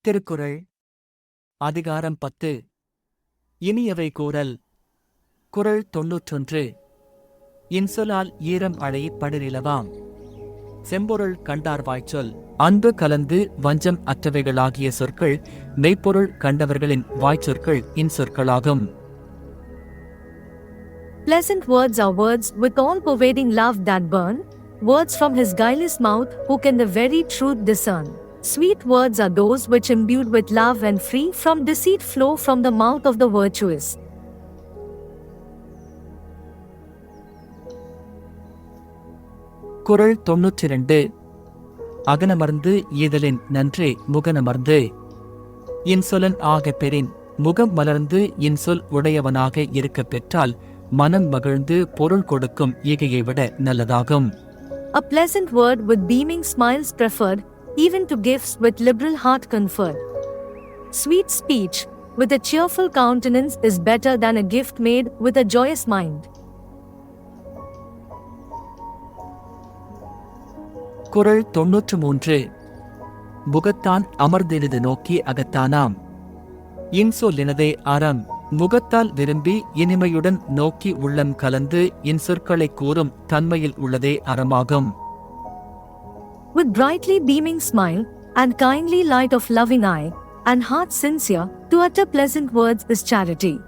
திருக்குறள். அதிகாரம் பத்து. இனியவை கூறல். குறள் தொன்னூற்றொன்று. இன்சொலால் ஈரம் அழை படுநிலவாம் செம்பொருள் கண்டார் வாய்ச்சொல் அன்பு கலந்து வஞ்சம் அற்றவைகளாகிய சொற்கள் மெய்ப்பொருள் கண்டவர்களின் வாய்ச்சொற்கள் இன்சொற்களாகும் Pleasant words are words with all pervading love that burn, words from his guileless mouth, who can the very truth discern. Sweet words are those which imbued with love and free from deceit flow from the mouth of the virtuous. குறள் தொன்னூற்றிரண்டு அகனமர்ந்து ஈதலின் நன்றே முகனமர்ந்து இன்சொலன் ஆக பெறின் முகம் மலர்ந்து இன்சொல் உடையவனாக இருக்கப் பெற்றால் மனம் மகிழ்ந்து பொருள் கொடுக்கும் ஈகையை விட நல்லதாகும் A pleasant word with beaming smiles preferred, even to gifts with liberal heart conferred. Sweet speech, with a cheerful countenance, is better than a gift made with a joyous mind. குரல் தொன்னூற்று மூன்று முகத்தான் அமர்ந்தெழுது நோக்கி அகத்தானாம் இன்சொல்லினதே அறம் முகத்தால் விரும்பி இனிமையுடன் நோக்கி உள்ளம் கலந்து இன்சொற்களை கூறும் தன்மையில் உள்ளதே அறமாகும் With brightly beaming smile, and kindly light of loving eye, and heart sincere, to utter pleasant words is charity.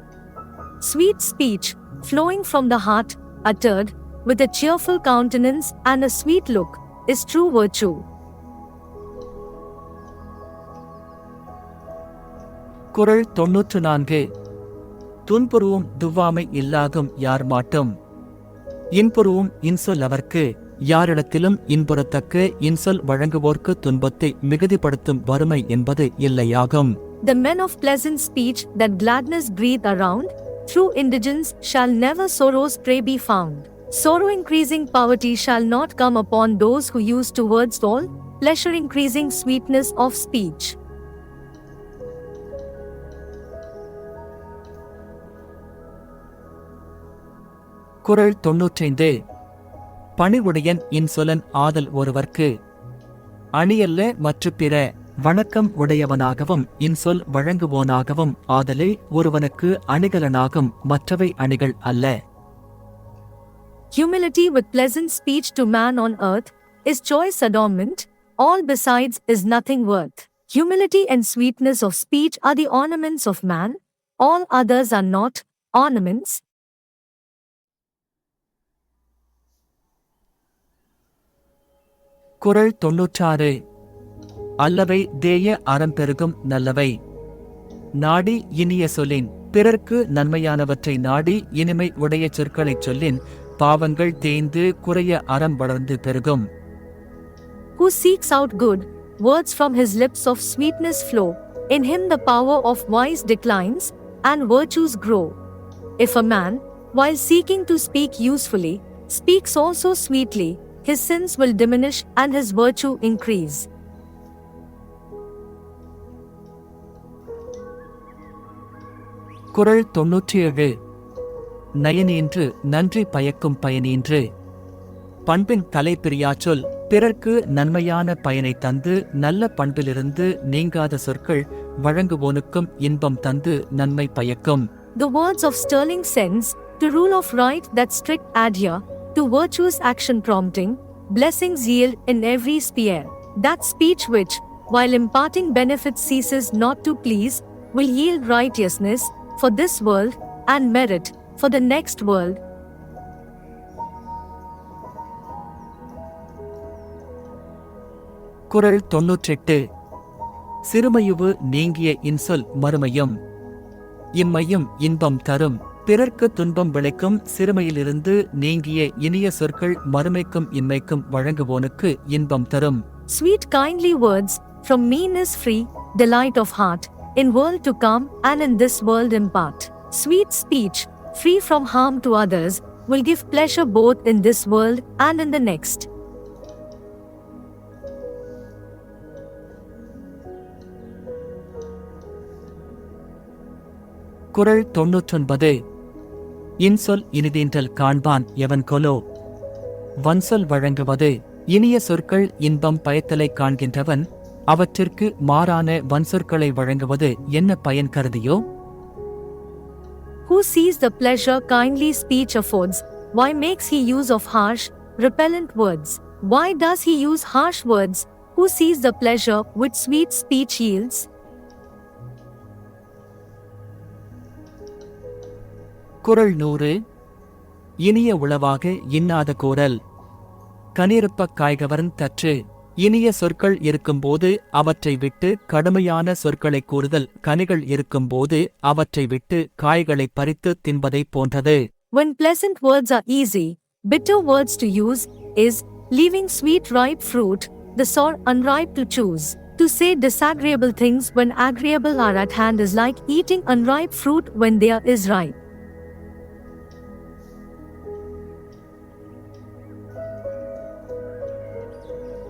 Sweet speech, flowing from the heart, uttered, with a cheerful countenance and a sweet look, is true virtue. குறள் தொன்னூற்று நான்கு துன்புருவும் துவாமை இல்லாகும் யார் மாட்டும் இன்புருவும் இன்சொல் அவர்க்கு யாரிடத்திலும் இன்புறத்தக்க இன்சொல் வழங்குவோர்க்கு துன்பத்தை மிகுதிப்படுத்தும் வறுமை என்பது இல்லையாகும் The men of pleasant speech that gladness breathe around, through indigence shall never sorrow's prey be found. Sorrow increasing poverty shall not come upon those who use towards all, pleasure increasing sweetness of speech. குறள் தொன்னூற்றைந்து பணிவுடையன் இன்சொலன் ஆதல் ஒருவர்க்கு அணியல்ல மற்ற பிற வணக்கம் உடையவனாகவும் இன்சொல் வழங்குவோனாகவும் ஆதலே ஒருவனுக்கு அணிகலனாகும் மற்றவை அணிகள் அல்ல Humility with pleasant speech to man on earth is choice adornment, all besides is nothing worth. Humility and sweetness of speech are the ornaments of man, all others are not ornaments. குறள் தொன்னூற்றாறு அல்லவை தேய அறம் பெருகும் நல்லவை நாடி இனிய சொல்லின் பிறர்க்கு நன்மையானவற்றை நாடி இனிமை உடைய சொற்களைச் சொல்லின் பாவங்கள் தேய்ந்து குறைய அறம் வளர்ந்து பெருகும் who seeks out good, words from his lips of sweetness flow, in him the power of wise declines, and virtues grow. If a man, while seeking to speak usefully, speaks also sweetly, his sins will diminish and his virtue increase. குறள் தொன்னூற்றி ஏழு நயனீன்று நன்றி பயக்கும் பயனீன்று பண்பின் தலைப்பிரியா சொல் பிறர்க்கு நன்மையான பயனை தந்து நல்ல பண்பிலிருந்து நீங்காத சொற்கள் வழங்குவோனுக்கும் இன்பம் தந்து நன்மை பயக்கும் The words of sterling sense, to rule of right that strict adhere, to virtuous action prompting, blessings yield in every sphere. That speech which, while imparting benefits ceases not to please, will yield righteousness, for this world, and merit, for the next world. குரல் தொன்னூற்றெட்டு சிறுமையுவு நீங்கிய இன்சொல் மறுமையும் இம்மையும் இன்பம் தரும் பிறர்க்கு துன்பம் விளைக்கும் சிறுமையிலிருந்து நீங்கிய இனிய சொற்கள் மறுமைக்கும் இம்மைக்கும் வழங்குவோனுக்கு இன்பம் தரும் Sweet kindly words, from meanness free, delight of heart, in world to come and in this world impart. Sweet speech, free from harm to others, will give pleasure both in this world and in the next. குறள் தொன்னூற்றொன்பது இன்சொல் இனிதீன்றல் காண்பான் எவன் கொலோ வன்சொல் வழங்குவது இனிய சொற்கள் இன்பம் பயத்தலைக் காண்கின்றவன் அவற்றிற்கு மாறான வன்சொற்களை வழங்குவது என்ன பயன் கருதியோ Who sees the pleasure kindly speech affords? Why makes he use of harsh, repellent words? Why does he use harsh words? Who sees the pleasure which sweet speech yields? குரல் நூறு இனிய உளவாக இன்னாத கூறல் கனிருப்பக் காய்கவரன் தற்று இனிய சொற்கள் இருக்கும்போது அவற்றை விட்டு கடுமையான சொற்களை கூறுதல் கனிகள் இருக்கும்போது அவற்றை விட்டு காய்களை பறித்து தின்பதை போன்றது When pleasant words are easy, bitter words to use is leaving sweet ripe fruit, the sour unripe to choose. To say disagreeable things when agreeable are at hand is like eating unripe fruit when there is ripe.